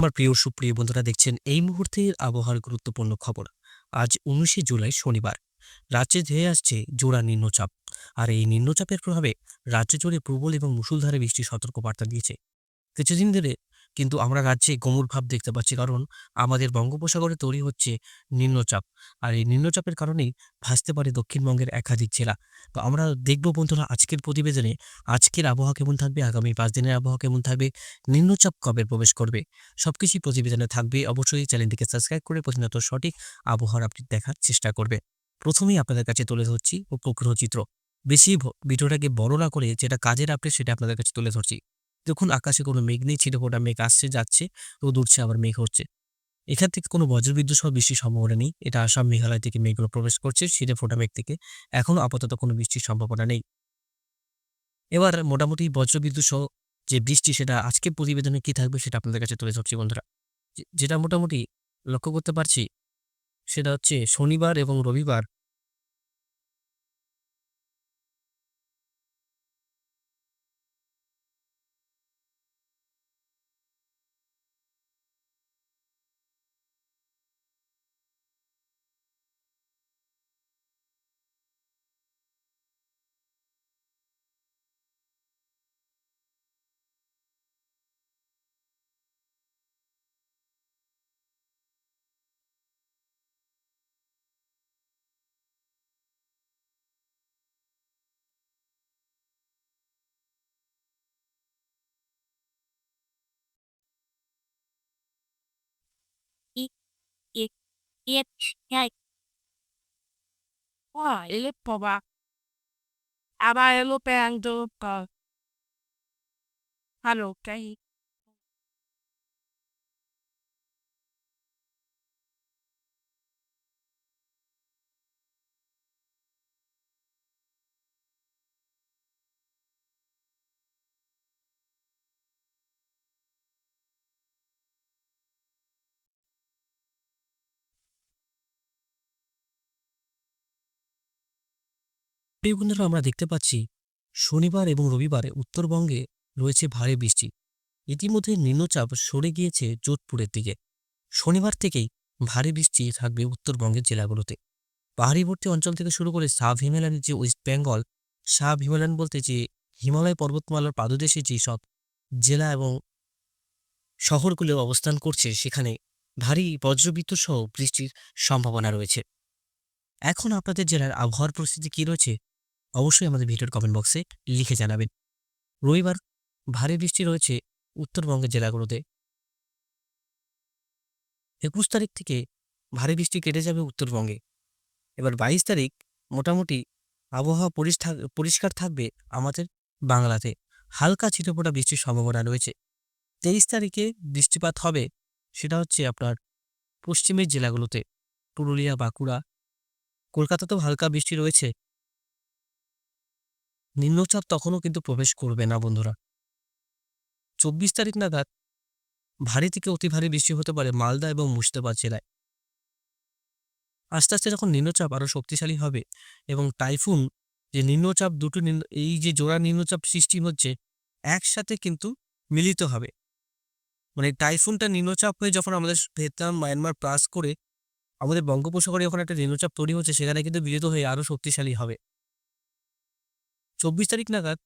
আমার প্রিয় সুপ্রিয় বন্ধুরা দেখছেন এই মুহূর্তের আবহাওয়ার গুরুত্বপূর্ণ খবর। আজ উনিশে জুলাই শনিবার। রাজ্যে ধেয়ে আসছে জোড়া নিম্নচাপ। আর এই নিম্নচাপের প্রভাবে রাজ্য জুড়ে প্রবল এবং মুসুলধারে বৃষ্টির সতর্কবার্তা দিয়েছে। কিছুদিন ধরে কিন্তু আমরা রাজ্যে গোমর ভাব দেখতে পাচ্ছি। কারণ আমাদের বঙ্গোপসাগরে তৈরি হচ্ছে নিম্নচাপ। আর এই নিম্নচাপের কারণেই ভাসতে পারে দক্ষিণবঙ্গের একাধিক জেলা। তো আমরা দেখব বন্ধুরা আজকের প্রতিবেদনে আজকের আবহাওয়া কেমন থাকবে, আগামী পাঁচ দিনের আবহাওয়া কেমন থাকবে, নিম্নচাপ কবে প্রবেশ করবে, সবকিছুই প্রতিবেদনে থাকবে। অবশ্যই চ্যানেলটিকে সাবস্ক্রাইব করে প্রতিনিয়ত সঠিক আবহাওয়ার আপডেট দেখার চেষ্টা করবে। প্রথমেই আপনাদের কাছে তুলে ধরছি উপগ্রহ চিত্র। বেশি ভিডিওটাকে বড় না করে যেটা কাজের আপডেট সেটা আপনাদের কাছে তুলে ধরছি। দেখুন, আকাশে কোনো মেঘ নেই, ছিটেফোঁটা মেঘ আসছে, যাচ্ছে রোদ উঠছে আবার মেঘ হচ্ছে। এখান থেকে কোনো বজ্রবিদ্যুৎ সহ বৃষ্টির সম্ভাবনা নেই। এটা আসাম মেঘালয় থেকে মেঘগুলো প্রবেশ করছে, ছিটেফোঁটা মেঘ থেকে। এখনও আপাতত কোনো বৃষ্টির সম্ভাবনা নেই। এবার মোটামুটি বজ্রবিদ্যুৎ সহ যে বৃষ্টি, সেটা আজকের প্রতিবেদনে কি থাকবে, সেটা আপনাদের কাছে তুলে ধরছি, বন্ধুরা। যেটা মোটামুটি লক্ষ্য করতে পারছি, সেটা হচ্ছে শনিবার এবং রবিবার Wow, ele pova. Amarelo প্রিয় বন্ধুরা, আমরা দেখতে পাচ্ছি শনিবার এবং রবিবারে উত্তরবঙ্গে রয়েছে ভারী বৃষ্টি। ইতিমধ্যে নিম্নচাপ সরে গিয়েছে যোধপুরের দিকে। শনিবার থেকেই ভারী বৃষ্টি থাকবে উত্তরবঙ্গের জেলাগুলোতে। পাহাড়িবর্তী অঞ্চল থেকে শুরু করে সাব হিমালয়ানের যে ওয়েস্ট বেঙ্গল, সাব হিমালয়ান বলতে যে হিমালয় পর্বতমালার পাদদেশে যে সব জেলা এবং শহরগুলো অবস্থান করছে, সেখানে ভারী বজ্রবিদ্যুৎ সহ বৃষ্টির সম্ভাবনা রয়েছে। এখন আপনাদের জেলার আবহাওয়ার পরিস্থিতি কী রয়েছে? অবশ্যই আমাদের ভিডিওর কমেন্ট বক্সে লিখে জানাবেন। রবিবার ভারী বৃষ্টি রয়েছে উত্তরবঙ্গের জেলাগুলোতে। একুশ তারিখ থেকে ভারী বৃষ্টি কেটে যাবে উত্তরবঙ্গে। এবার বাইশ তারিখ মোটামুটি আবহাওয়া পরিষ্কার থাকবে আমাদের বাংলাতে। হালকা ছিটেফোঁটা বৃষ্টির সম্ভাবনা রয়েছে। তেইশ তারিখে বৃষ্টিপাত হবে সেটা হচ্ছে আপনার পশ্চিমের জেলাগুলোতে। পুরুলিয়া, বাঁকুড়া, কলকাতাতেও হালকা বৃষ্টি রয়েছে। নিম্নচাপ তখনও কিন্তু প্রবেশ করবে না, বন্ধুরা। চব্বিশ তারিখ নাগাদ ভারী থেকে অতি ভারী বৃষ্টি হতে পারে মালদা এবং মুর্শিদাবাদ জেলায়। আস্তে আস্তে যখন নিম্নচাপ আরও শক্তিশালী হবে এবং টাইফুন যে নিম্নচাপ, দুটো এই যে জোড়া নিম্নচাপ সৃষ্টি হচ্ছে, একসাথে কিন্তু মিলিত হবে। মানে টাইফুনটা নিম্নচাপ হয়ে যখন আমাদের ভিয়েতনাম, মায়ানমার পাস করে আমাদের বঙ্গোপসাগরে যখন একটা নিম্নচাপ তৈরি হচ্ছে, সেখানে কিন্তু মিলিত হয়ে আরও শক্তিশালী হবে। চব্বিশ তারিখ নাগাদ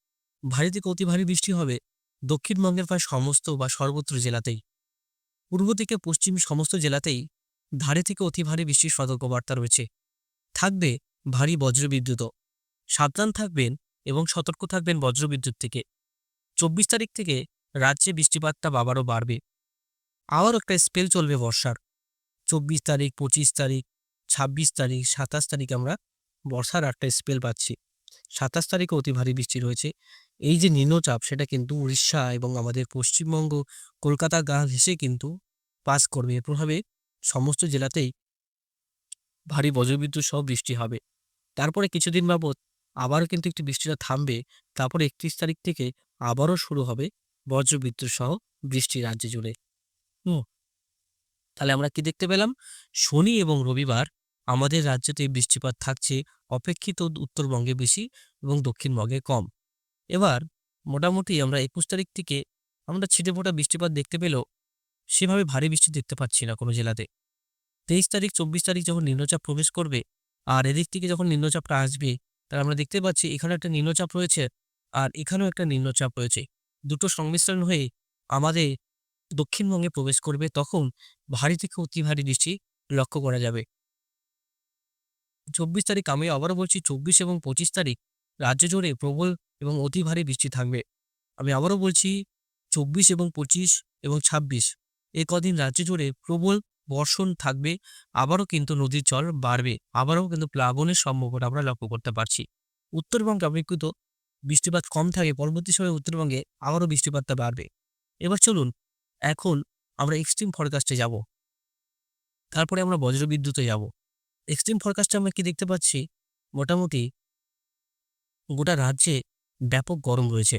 ভারী থেকে অতি ভারী বৃষ্টি হবে। দক্ষিণবঙ্গের প্রায় সমস্ত বা সর্বত্র জেলাতেই। পূর্ব থেকে পশ্চিম সমস্ত জেলাতেই ধারে থেকে অতি ভারী বৃষ্টির সতর্কবার্তা রয়েছে। থাকবে ভারী বজ্রবিদ্যুৎও সাবধান থাকবেন এবং সতর্ক থাকবেন বজ্রবিদ্যুৎ থেকে। চব্বিশ তারিখ থেকে রাজ্যে বৃষ্টিপাতটা আবারও বাড়বে। আবার একটা স্পেল চলবে বর্ষার। চব্বিশ তারিখ, পঁচিশ তারিখ, ছাব্বিশ তারিখ, সাতাশ তারিখ আমরা বর্ষার একটা স্পেল পাচ্ছি। সাতাশ তারিখে অতি ভারী বৃষ্টি রয়েছে। এই যে নিম্নচাপ, সেটা কিন্তু উড়িষ্যা এবং আমাদের পশ্চিমবঙ্গ কলকাতা গা ঘেঁষে কিন্তু পাস করবে। এর প্রভাবে সমস্ত জেলাতেই ভারী বজ্রবিদ্যুৎ সহ বৃষ্টি হবে। তারপরে কিছুদিন বাবদ আবারও কিন্তু একটি বৃষ্টিটা থামবে। তারপরে একত্রিশ তারিখ থেকে আবারও শুরু হবে বজ্রবিদ্যুৎ সহ বৃষ্টি রাজ্যে জুড়ে। তাহলে আমরা কি দেখতে পেলাম? শনি এবং রবিবার আমাদের রাজ্যতে বৃষ্টিপাত থাকছে, অপেক্ষিত উত্তরবঙ্গে বেশি এবং দক্ষিণবঙ্গে কম। এবার মোটামুটি আমরা একুশ তারিখ থেকে আমরা ছিটেফোঁটা বৃষ্টিপাত দেখতে পেলেও সেভাবে ভারী বৃষ্টি দেখতে পাচ্ছি না কোনো জেলাতে। তেইশ তারিখ, চব্বিশ তারিখ যখন নিম্নচাপ প্রবেশ করবে আর এদিক থেকে যখন নিম্নচাপটা আসবে, তাহলে আমরা দেখতে পাচ্ছি এখানে একটা নিম্নচাপ রয়েছে আর এখানেও একটা নিম্নচাপ রয়েছে। দুটো সংমিশ্রণ হয়ে আমাদের দক্ষিণবঙ্গে প্রবেশ করবে, তখন ভারী থেকে অতি ভারী বৃষ্টি লক্ষ্য করা যাবে। চব্বিশ তারিখ আমি আবারও বলছি চব্বিশ এবং পঁচিশ তারিখ রাজ্য জুড়ে প্রবল এবং অতি ভারী বৃষ্টি থাকবে। আমি আবারও বলছি চব্বিশ এবং পঁচিশ এবং ছাব্বিশ এই কদিন রাজ্য জুড়ে প্রবল বর্ষণ থাকবে, আবারও কিন্তু নদীর জল বাড়বে, আবারও কিন্তু প্লাবনের সম্ভাবনা আমরা লক্ষ্য করতে পারছি। উত্তরবঙ্গে অপেক্ষিত বৃষ্টিপাত কম থাকে, পরবর্তী সময়ে উত্তরবঙ্গে আবারও বৃষ্টিপাতটা বাড়বে। এবার চলুন, এখন আমরা এক্সট্রিম ফরকাস্টে যাব। তারপরে আমরা বজ্রবিদ্যুতে যাব। এক্সট্রিম ফরকাস্টে আমরা কি দেখতে পাচ্ছি? মোটামুটি গোটা রাজ্যে ব্যাপক গরম রয়েছে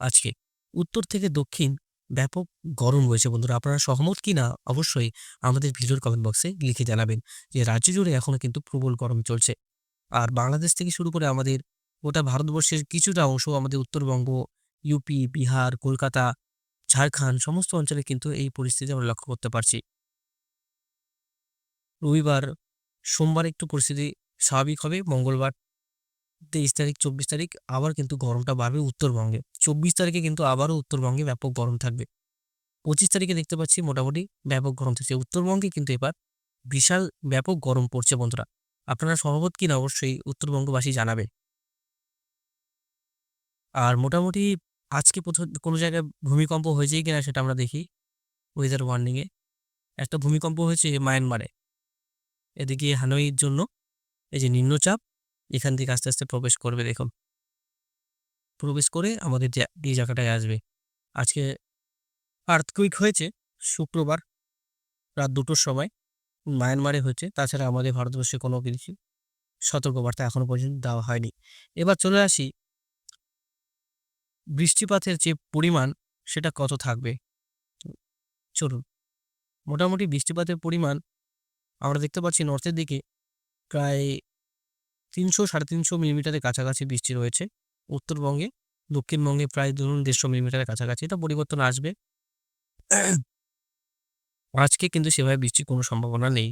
আজকে। উত্তর থেকে দক্ষিণ ব্যাপক গরম রয়েছে বন্ধুরা। আপনারা সহমত কি না অবশ্যই আমাদের ভিডিওর কমেন্ট বক্সে লিখে জানাবেন যে রাজ্য জুড়ে এখনও কিন্তু প্রবল গরম চলছে। আর বাংলাদেশ থেকে শুরু করে আমাদের গোটা ভারতবর্ষের কিছুটা অংশ আমাদের উত্তরবঙ্গ ইউপি বিহার, কলকাতা, ঝাড়খণ্ড সমস্ত অঞ্চলে কিন্তু এই পরিস্থিতি আমরা লক্ষ্য করতে পারছি। রবিবার সোমবার একটু পরিস্থিতি স্বাভাবিক হবে। মঙ্গলবার তেইশ তারিখ, চব্বিশ তারিখ আবার কিন্তু গরমটা বাড়বে উত্তরবঙ্গে। চব্বিশ তারিখে কিন্তু আবারও উত্তরবঙ্গে ব্যাপক গরম থাকবে। পঁচিশ তারিখে দেখতে পাচ্ছি মোটামুটি ব্যাপক গরম থাকছে। উত্তরবঙ্গে কিন্তু এবার বিশাল ব্যাপক গরম পড়ছে বন্ধুরা। আপনারা সহমত কিনা অবশ্যই উত্তরবঙ্গবাসী জানাবে আর মোটামুটি আজকে প্রথম কোনো জায়গায় ভূমিকম্প হয়েছে কিনা সেটা আমরা দেখি। ওয়েদার ওয়ার্নিংয়ে একটা ভূমিকম্প হয়েছে মায়ানমারে। এদিকে হানইয়ের জন্য এই যে নিম্নচাপ, এখান থেকে আস্তে আস্তে প্রবেশ করবে, দেখুন। প্রবেশ করে আমাদের এই জায়গাটায় আসবে। আজকে আর্থকুইক হয়েছে শুক্রবার রাত দুটোর সময়। মায়ানমারে হয়েছে, তাছাড়া আমাদের ভারতবর্ষে কোনো কিছু সতর্কবার্তা এখনও পর্যন্ত দেওয়া হয়নি। এবার চলে আসি, বৃষ্টিপাতের যে পরিমাণ, সেটা কত থাকবে? চলুন। মোটামুটি বৃষ্টিপাতের পরিমাণ আমরা দেখতে পাচ্ছি নর্থের দিকে প্রায় তিনশো সাড়ে তিনশো মিলিমিটারের কাছাকাছি বৃষ্টি রয়েছে। উত্তরবঙ্গে, দক্ষিণবঙ্গে প্রায় ধরুন দেড়শো মিলিমিটারের কাছাকাছি। এটা পরিবর্তন আসবে। আজকে কিন্তু সেভাবে বৃষ্টির কোনো সম্ভাবনা নেই।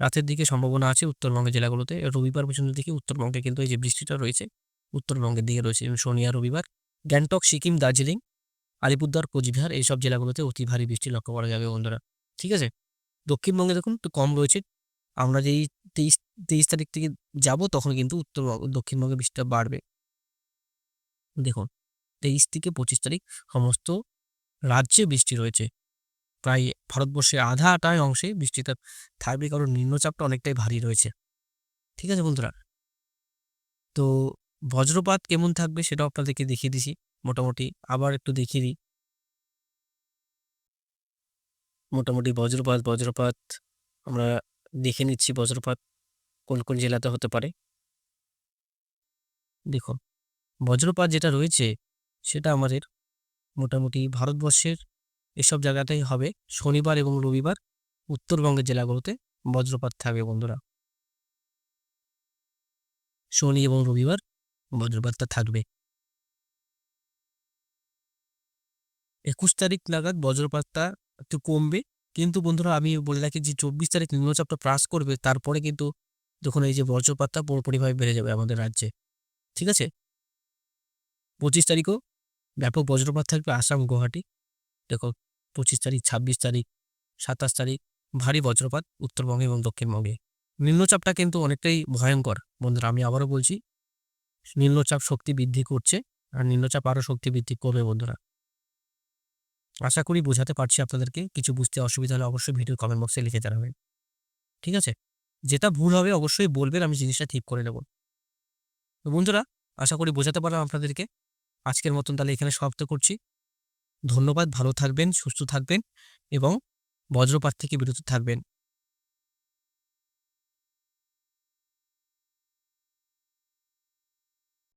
রাতের দিকে সম্ভাবনা আছে উত্তরবঙ্গের জেলাগুলোতে। রবিবার পর্যন্ত দিকে উত্তরবঙ্গে কিন্তু এই যে বৃষ্টিটা রয়েছে, উত্তরবঙ্গের দিকে রয়েছে শনি আর রবিবার, গ্যাংটক, সিকিম, দার্জিলিং, আলিপুরদুয়ার, কোচবিহার, এইসব জেলাগুলোতে অতি ভারী বৃষ্টি লক্ষ্য করা যাবে বন্ধুরা। ঠিক আছে? দক্ষিণবঙ্গে দেখুন একটু কম রয়েছে, আমরা যেই তেইশ তেইশ তারিখ থেকে যাব তখন কিন্তু উত্তরবঙ্গ দক্ষিণবঙ্গে বৃষ্টিটা বাড়বে। দেখুন, তেইশ থেকে পঁচিশ তারিখ সমস্ত রাজ্যে বৃষ্টি রয়েছে। প্রায় ভারতবর্ষের আধাটায় অংশে বৃষ্টিটা থাকবে, কারণ নিম্নচাপটা অনেকটাই ভারী রয়েছে। ঠিক আছে বন্ধুরা? তো বজ্রপাত কেমন থাকবে সেটাও আপনাদেরকে দেখিয়ে দিছি। মোটামুটি আবার একটু দেখিয়ে দিই। মোটামুটি বজ্রপাত বজ্রপাত আমরা দেখে নিচ্ছি বজ্রপাত কোন কোন জেলাতে হতে পারে। দেখুন, বজ্রপাত যেটা রয়েছে সেটা আমাদের মোটামুটি ভারতবর্ষের এসব জায়গাতেই হবে। শনিবার এবং রবিবার উত্তরবঙ্গের জেলাগুলোতে বজ্রপাত থাকবে বন্ধুরা। শনি এবং রবিবার বজ্রপাতটা থাকবে। একুশ তারিখ নাগাদ বজ্রপাতটা একটু কমবে। কিন্তু বন্ধুরা, আমি বলে রাখি যে, চব্বিশ তারিখ নিম্নচাপটা প্রাস করবে, তারপরে কিন্তু যখন এই যে বজ্রপাতটা পুরোপুরিভাবে বেড়ে যাবে আমাদের রাজ্যে। ঠিক আছে? পঁচিশ তারিখও ব্যাপক বজ্রপাত থাকবে আসাম, গুয়াহাটি। দেখো, পঁচিশ তারিখ, ছাব্বিশ তারিখ, সাতাশ তারিখ, ভারী বজ্রপাত উত্তরবঙ্গে এবং দক্ষিণবঙ্গে। নিম্নচাপটা কিন্তু অনেকটাই ভয়ঙ্কর। বন্ধুরা, আমি আবারও বলছি, নিম্নচাপ শক্তি বৃদ্ধি করছে, আর নিম্নচাপ আরও শক্তি বৃদ্ধি করবে বন্ধুরা। আশা করি বোঝাতে পারছি আপনাদেরকে। কিছু বুঝতে অসুবিধা হলে অবশ্যই ভিডিও কমেন্ট বক্সে লিখে জানাবেন। ঠিক আছে? যেটা ভুল হবে অবশ্যই বলবেন, আমি জিনিসটা ঠিক করে নেব। তো বন্ধুরা, আশা করি বোঝাতে পারলাম আপনাদেরকে। আজকের মতন তাহলে এখানে সমাপ্ত করছি। ধন্যবাদ, ভালো থাকবেন, সুস্থ থাকবেন এবং বজ্রপাত থেকে বিরত থাকবেন।